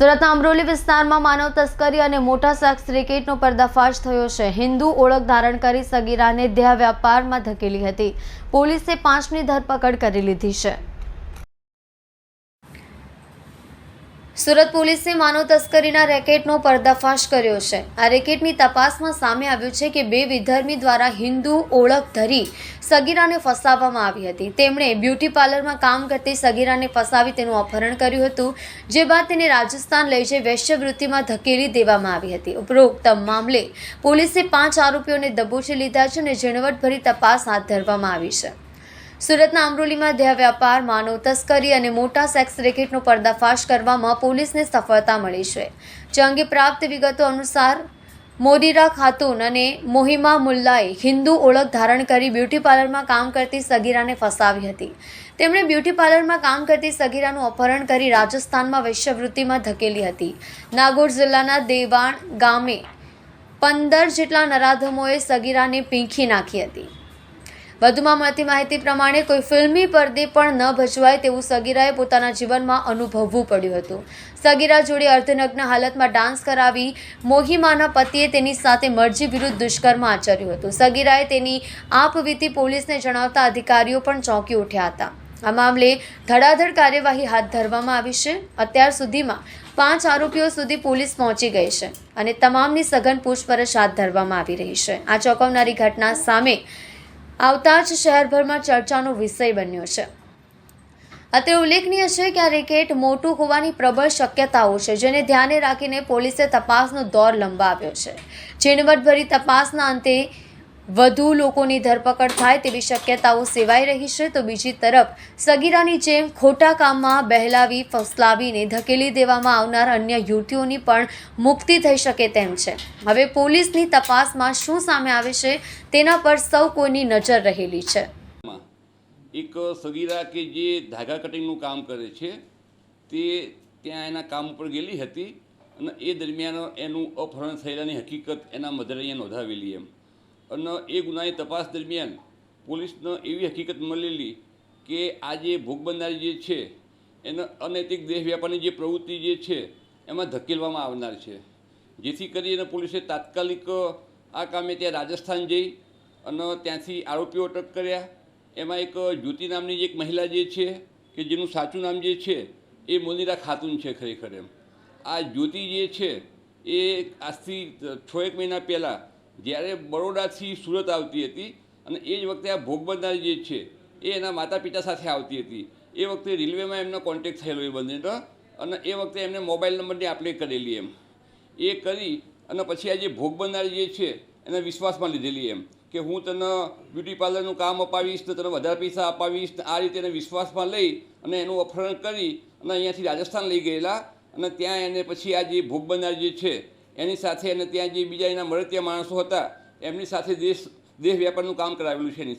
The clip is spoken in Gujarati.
સુરતના અમરોલી વિસ્તારમાં માનવ તસ્કરી અને મોટા સેક્સ રેકેટનો પર્દાફાશ થયો છે. હિન્દુ ઓળખ ધારણ કરી સગીરાને દેહ વ્યાપારમાં ધકેલી હતી. પોલીસે પાંચની ધરપકડ કરી લીધી છે. સુરત પોલીસે માનવ તસ્કરીના રેકેટનો પર્દાફાશ કર્યો છે. આ રેકેટની તપાસમાં સામે આવ્યું છે કે બે વિધર્મી દ્વારા હિન્દુ ઓળખ ધરી સગીરાને ફસાવવામાં આવી હતી. તેમણે બ્યુટી પાર્લરમાં કામ કરતી સગીરાને ફસાવી તેનું અપહરણ કર્યું હતું, જે બાદ તેને રાજસ્થાન લઈ જઈ વેશ્યવૃત્તિમાં ધકેલી દેવામાં આવી હતી. ઉપરોક્ત મામલે પોલીસે પાંચ આરોપીઓને દબોચી લીધા છે અને ઝીણવટભરી તપાસ હાથ ધરવામાં આવી છે. સુરતના અમરોલીમાં દેહ વ્યાપાર, માનવ તસ્કરી અને મોટા સેક્સ રેકેટનો પર્દાફાશ કરવામાં પોલીસને સફળતા મળી છે. જે અંગે પ્રાપ્ત વિગતો અનુસાર, મોદીરા ખાતુન અને મોહિમા મુલ્લાએ હિન્દુ ઓળખ ધારણ કરી બ્યુટી પાર્લરમાં કામ કરતી સગીરાને ફસાવી હતી. તેમણે બ્યુટી પાર્લરમાં કામ કરતી સગીરાનું અપહરણ કરી રાજસ્થાનમાં વૈશ્યવૃત્તિમાં ધકેલી હતી. નાગોર જિલ્લાના દેવાણ ગામે પંદર જેટલા નરાધમોએ સગીરાને પીંખી નાખી હતી. વધુમાં મળતી માહિતી પ્રમાણે કોઈ ફિલ્મી પડદે પણ ન ભજવાય તેવું સગીરાએ પોતાના જીવનમાં અનુભવવું પડ્યું હતું. સગીરા જોડે અર્ધનગ્ન હાલતમાં ડાન્સ કરાવી મોહિમાના પતિએ તેની સાથે મરજી વિરુદ્ધ દુષ્કર્મ આચર્યું હતું. સગીરાએ તેની આપવીતી પોલીસને જણાવતા અધિકારીઓ પણ ચોંકી ઉઠ્યા હતા. આ મામલે ધડાધડ કાર્યવાહી હાથ ધરવામાં આવી છે. અત્યાર સુધીમાં પાંચ આરોપીઓ સુધી પોલીસ પહોંચી ગઈ છે અને તમામની સઘન પૂછપરછ હાથ ધરવામાં આવી રહી છે. આ ચોંકાવનારી ઘટના સામે આવતા જ શહેરભરમાં ચર્ચાનો વિષય બન્યો છે. અત્રે ઉલ્લેખનીય છે કે આ રેકેટ મોટું હોવાની પ્રબળ શક્યતાઓ છે, જેને ધ્યાને રાખીને પોલીસે તપાસનો દોર લંબાવ્યો છે. ઝીણવટભરી તપાસના અંતે વધુ લોકોની ધરપકડ થાય તેવી શક્યતાઓ સેવાઈ રહી છે, તો બીજી તરફ સગીરાની જેમ ખોટા કામમાં બહેલાવી, ફસલાવીને ધકેલી દેવામાં આવનાર અન્ય યુવતીઓની પણ મુક્તિ થઈ શકે તેમ છે. હવે પોલીસની તપાસમાં શું સામે આવે છે, તેના પર સૌ કોઈની નજર રહેલી છે. એક સગીરા કે જે ધાગા કટિંગનું કામ કરે છે, તે ત્યાં એના કામ ઉપર ગયેલી હતી અને એ દરમિયાન એનું અપહરણ થયેલાની હકીકત એના મધરે અહીંયા નોંધાવેલી એમ. અને એ ગુનાની તપાસ દરમિયાન પોલીસને એવી હકીકત મળેલી કે આ જે ભોગ બનનાર જે છે, એને અનૈતિક દેહ વ્યાપારની જે પ્રવૃત્તિ જે છે, એમાં ધકેલવામાં આવનાર છે. જેથી કરીને પોલીસે તાત્કાલિક આ કામે ત્યાં રાજસ્થાન જઈ અને ત્યાંથી આરોપીઓ અટક કર્યા. એમાં એક જ્યોતિ નામની એક મહિલા જે છે, કે જેનું સાચું નામ જે છે, એ મોનિરા ખાતુન છે ખરેખર એમ. આ જ્યોતિ જે છે, એ આજથી છ એક મહિના પહેલાં જ્યારે બરોડાથી સુરત આવતી હતી અને એ જ વખતે આ ભોગ બનનારી જે છે, એ એના માતા પિતા સાથે આવતી હતી. એ વખતે રેલવેમાં એમનો કોન્ટેક થયેલો એ બંનેનો અને એ વખતે એમને મોબાઈલ નંબરની આપણે કરેલી એમ. એ કરી અને પછી આ જે ભોગ બનનારી જે છે, એને વિશ્વાસમાં લીધેલી એમ કે હું તને બ્યુટી પાર્લરનું કામ અપાવીશ, તો તને વધારે પૈસા અપાવીશ આ રીતે એને વિશ્વાસમાં લઈ અને એનું અપહરણ કરી અને અહીંયાથી રાજસ્થાન લઈ ગયેલા અને ત્યાં એને પછી આ જે ભોગ બનનાર જે છે એની સાથે અને ત્યાં જે બીજા એના મળતિયા માણસો હતા, એમની સાથે દેશ દેશ વ્યાપારનું કામ કરાવેલું છે એની